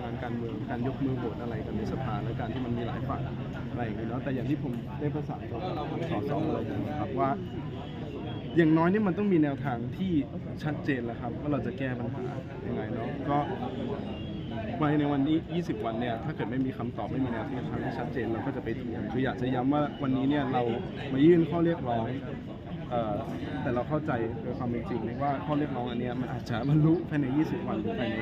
งานการเมืองการยกมือโหวตอะไรกันในสภาและการที่มันมีหลายฝ่ายอะไรอย่างนี้เนาะแต่อย่างที่ผมได้ประสานกับทางสสอะไรกันะครับว่า อย่างน้อยเนี่ยมันต้องมีแนวทางที่ชัดเจนแล้วครับ ว่าเราจะแก้ปัญหายังไงเนาะก็ภายในวันนี้ 20 วันเนี่ย ถ้าเกิดไม่มีคำตอบไม่มีแนวทางที่ชัดเจน เราก็จะไปทวงคืออยากจะย้ำว่าวันนี้เนี่ยเรามายื่นข้อเรียกร้อง แต่เราเข้าใจโดยความเป็นจริงว่าข้อเรียกร้องอันเนี้ยมันอาจจะบรรลุภายใน 20 วันหรือภายใน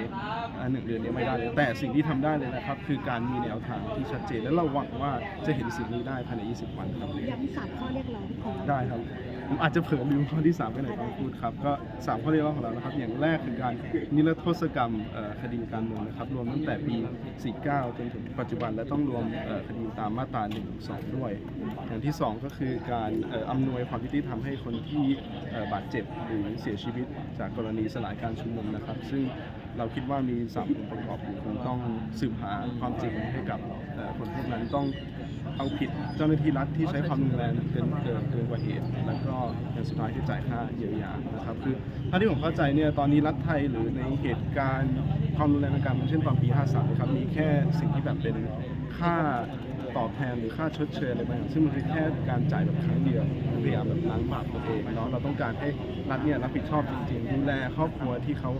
อ่าหนึ่งเดือนเนี้ไม่ได้เลยแต่สิ่งที่ทำได้เลยนะครับ คือการมีแนวทางที่ชัดเจนและเราหวังว่าจะเห็นสิ่งนี้ได้ภายใน 20 วันครับย้ำสามข้อเรียกร้องของเราได้ครับ ผมอาจจะเผลอลืมข้อที่3ไปไหนอยต้องพูดครับ ก็ 3 ข้อเรียกร้องของเรานะครับ อย่างแรกคือการนิรโทษกรรมคดีการเมืองนะครับ รวมตั้งแต่ปี 49 จนถึงปัจจุบัน และต้องรวมคดีตามมาตรา1 2ด้วย อย่างที่ 2 ก็คือการออำนวยความยุติธรรมให้คนที่บาดเจ็บหรือเสียชีวิตจากกรณีสลายการชุมนุมนะครับ ซึ่ง เราคิดว่ามีสามองค์ประกอบอยู่คงต้องสืบหาความจริงให้กับคนพวกนั้นต้องเอาผิดเจ้าหน้าที่รัฐที่ใช้ความรุนแรงเกินเกินเกินกว่าเหตุ แล้วก็อย่างสุดท้ายที่จ่ายค่าเยียวยานะครับคือถ้าที่ผมเข้าใจเนี่ยตอนนี้รัฐไทยหรือในเหตุการณ์ความรุนแรงทางการเมืองเช่นตอนปี 53 นะครับมีแค่สิ่งที่แบบเป็นค่า ตอบแทนหรือค่าชดเชยอะไรบางอย่างซึ่งมันคือแค่การจ่ายแบบครั้งเดียวพยายามแบบล้างบาปตัวเองเนาะเราต้องการให้รัฐเนี่ยรับผิดชอบจริงๆดูแลครอบครัวที่เขา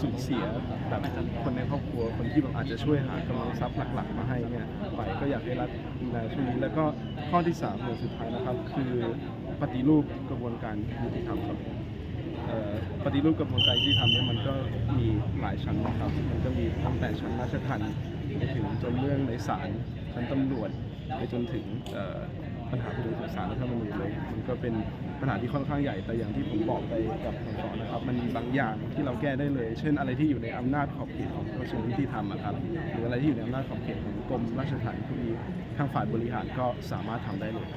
สูญเสียแบบคนในครอบครัวคนที่แบบอาจจะช่วยหากำลังทรัพย์หลักๆมาให้เนี่ยไปก็อยากให้รัฐดูแลช่วงนี้แล้วก็ข้อที่สามเรื่องสุดท้ายนะครับ คือปฏิรูปกระบวนการยุติธรรมครับปฏิรูปกระบวนการยุติธรรมเนี่ยมันก็มีหลายชั้นนะครับ มันก็มีตั้งแต่ชั้นราชทัณฑ์ ไปถึงจนเรื่องในศาลชั้นตำรวจไปจนถึงปัญหาผู้ถูกศาลรัฐธรรมนูญเลยมันก็เป็นปัญหาที่ค่อนข้างใหญ่แต่อย่างที่ผมบอกไปกับทางสอนนะครับ มันมีบางอย่างที่เราแก้ได้เลย เช่นอะไรที่อยู่ในอำนาจขอบเขตของกระทรวงยุติธรรมอะครับหรืออะไรที่อยู่ในอำนาจขอบเขตของกรมราชทัณฑ์พวกนี้ทางฝ่ายบริหารก็สามารถทำได้เลย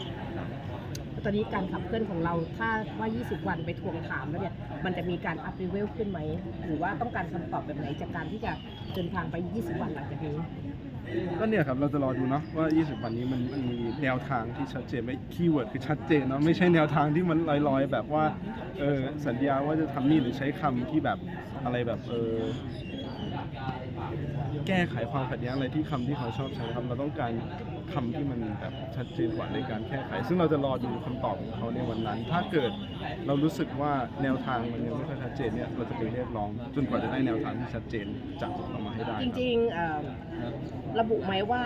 ตอนนี้การขับเคลื่อนของเราถ้าว่า 20 วันไปทวงถามแล้วเนี่ย มันจะมีการอัพรีเวลขึ้นไหม หรือว่าต้องการคำตอบแบบไหนจากการที่จะเดินทางไป 20 วันหลังจากนี้ ก็เนี่ยครับเราจะรอดูเนาะว่า 20 วันนี้มันมันมีแนวทางที่ชัดเจนไหมคีย์เวิร์ดคือชัดเจนเนาะไม่ใช่แนวทางที่มันลอยๆ แบบว่าเออสัญญาว่าจะทำนี่หรือใช้คำที่แบบอะไรแบบเออ แก้ไขความขัดแย้งอะไรที่คำที่เขาชอบใช้ครับเราต้องการคำที่มันแบบชัดเจนกว่าในการแก้ไข ซึ่งเราจะรอดูคำตอบของเขาในวันนั้น ถ้าเกิดเรารู้สึกว่าแนวทางมันยังไม่ค่อยชัดเจนเนี่ยเราจะไปเรียกร้องจนกว่าจะได้แนวทางที่ชัดเจนจากออกมาให้ได้จริงๆระบุไหมว่า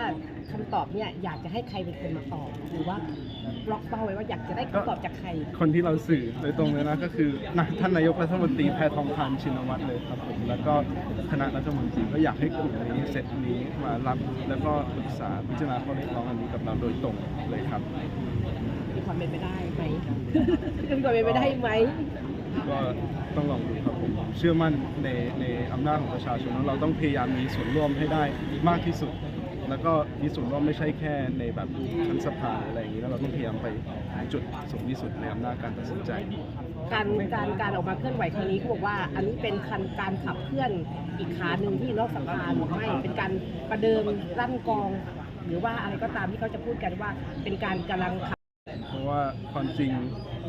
คำตอบเนี่ยอยากจะให้ใครเป็นคนมาตอบหรือว่าบล็อกเป้าไว้ว่าอยากจะได้คำตอบจากใคร คนที่เราสื่อโดยตรงเลยนะก็คือนะท่านนายกรัฐมนตรีแพทองทานชินวัตรเลยครับผมแล้วก็คณะรัฐมนตรีก็อยากให้กลุ่มนี้เซตนี้มารับแล้วก็ปรึกษาพิจารณาข้อเรียกร้องอันนี้กับเราโดยตรงเลยครับมีความเป็นไปได้ไหมมีความเป็นไปได้ไหมก็ต้องลองดูครับผมเชื่อมั่นในในอำนาจของประชาชนแล้วเราต้องพยายามมีส่วนร่วมให้ได้มากที่สุด แล้วก็มีส่วนร่วมไม่ใช่แค่ในแบบชั้นสภาอะไรอย่างนี้แล้วเราต้องพยายามไปหาจุดสูงที่สุดในอำนาจการตัดสินใจ การการการออกมาเคลื่อนไหวครั้งนี้เขาบอกว่าอันนี้เป็นคันการขับเคลื่อนอีกขาหนึ่งที่นอกสภาหรือไม่เป็นการประเดิมลั่นกอง หรือว่าอะไรก็ตามที่เขาจะพูดกันว่าเป็นการกำลังขับเพราะว่าความจริง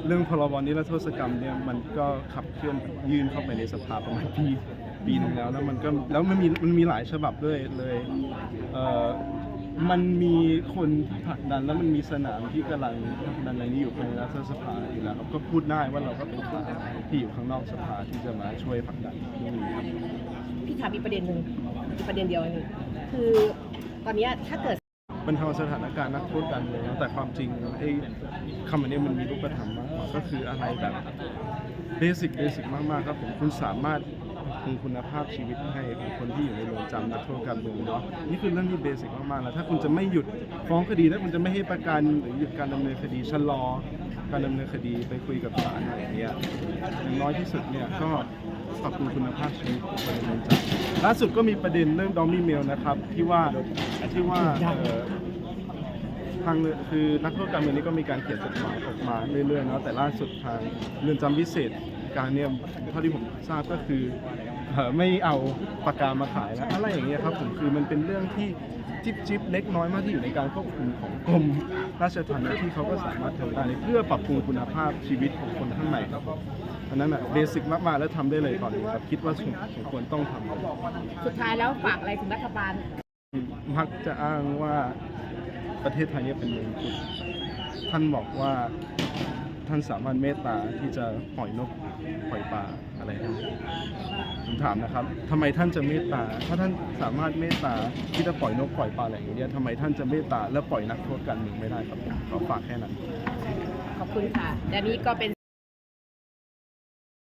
เรื่องพรบนิรโทษกรรมเนี่ยมันก็ขับเคลื่อนยื่นเข้าไปในสภาประมาณปี ปีหนึงแล้วแล้วมันก็แล้วมันมีมันมีหลายฉบับด้วยเลยเอ่อมันมีคนที่ผลักดันแล้วมันมีสนามที่กำลังผลักดันในนี้อยู่ภายในรัฐสภาอยู่แล้วครับก็พูดได้ว่าเราก็เป็นขาที่อยู่ข้างนอกสภาที่จะมาช่วยผลักดันเรื่องนี้ครับ พี่ถามอีกประเด็นหนึ่งอีกประเด็นเดียวหนึงคือตอนเนี้ยถ้าเกิด บรรเทาสถานการณ์นักโทษการเมืองนะแต่ความจริงไอ้คำอันนี้มันมีรูปธรรมมากกว่าก็คืออะไรแบบเบสิกเบสิกมากๆครับผมคุณสามารถป รุงคุณภาพชีวิตให้ของคนที่อยู่ในเรือนจำนักโทษการเมืองเนาะนี่คือเรื่องที่เบสิกมากๆแล้วถ้าคุณจะไม่หยุดฟ้องคดีถ้าคุณจะไม่ให้ประกันหรือหยุดการดำเนินคดีชะลอ การดำเนินคดีไปคุยกับศาลอะไรอย่างเงี้ยอย่างน้อยที่สุดเนี่ยก็ปรับปรุงคุณภาพชีวิตของคนในเรือนจำล่าสุดก็มีประเด็นเรื่องดอมมี่เมลนะครับที่ว่าที่ว่าทางคือนักโทษการเมืองนี่ก็มีการเขียนจดหมายออกมาเรื่อยๆเนาะแต่ล่าสุดทางเรือนจำพิเศษการเนี่ยเท่าที่ผมทราบก็คือ ไม่เอาปากกามาขายแล้วอะไรอย่างเงี้ยครับผมคือมันเป็นเรื่องที่จิ๊บจิบๆเล็กน้อยมากที่อยู่ในการควบคุมของกรมราชทัณฑ์ที่เขาก็สามารถทำได้เพื่อปรับปรุงคุณภาพชีวิตของคนข้างในครับผมอันนั้นอะเบสิกมากๆแล้วทำได้เลยตอนนี้ครับคิดว่าสมสมควรต้องทำเลยสุดท้ายแล้วฝากอะไรถึงรัฐบาล มักจะอ้างว่าประเทศไทยเนี่ยเป็นเมืองพุทธท่านบอกว่าท่านสามารถเมตตาที่จะปล่อยนก ปล่อยปลาอะไรนะผมถามนะครับทำไมท่านจะเมตตา ถ้าท่านสามารถเมตตาที่จะปล่อยนกปล่อยปลาอะไรอย่างเงี้ยทำไมท่านจะเมตตาและปล่อยนักโทษการเมืองไม่ได้ครับผมขอฝากแค่นั้น ขอบคุณค่ะ และนี่ก็เป็น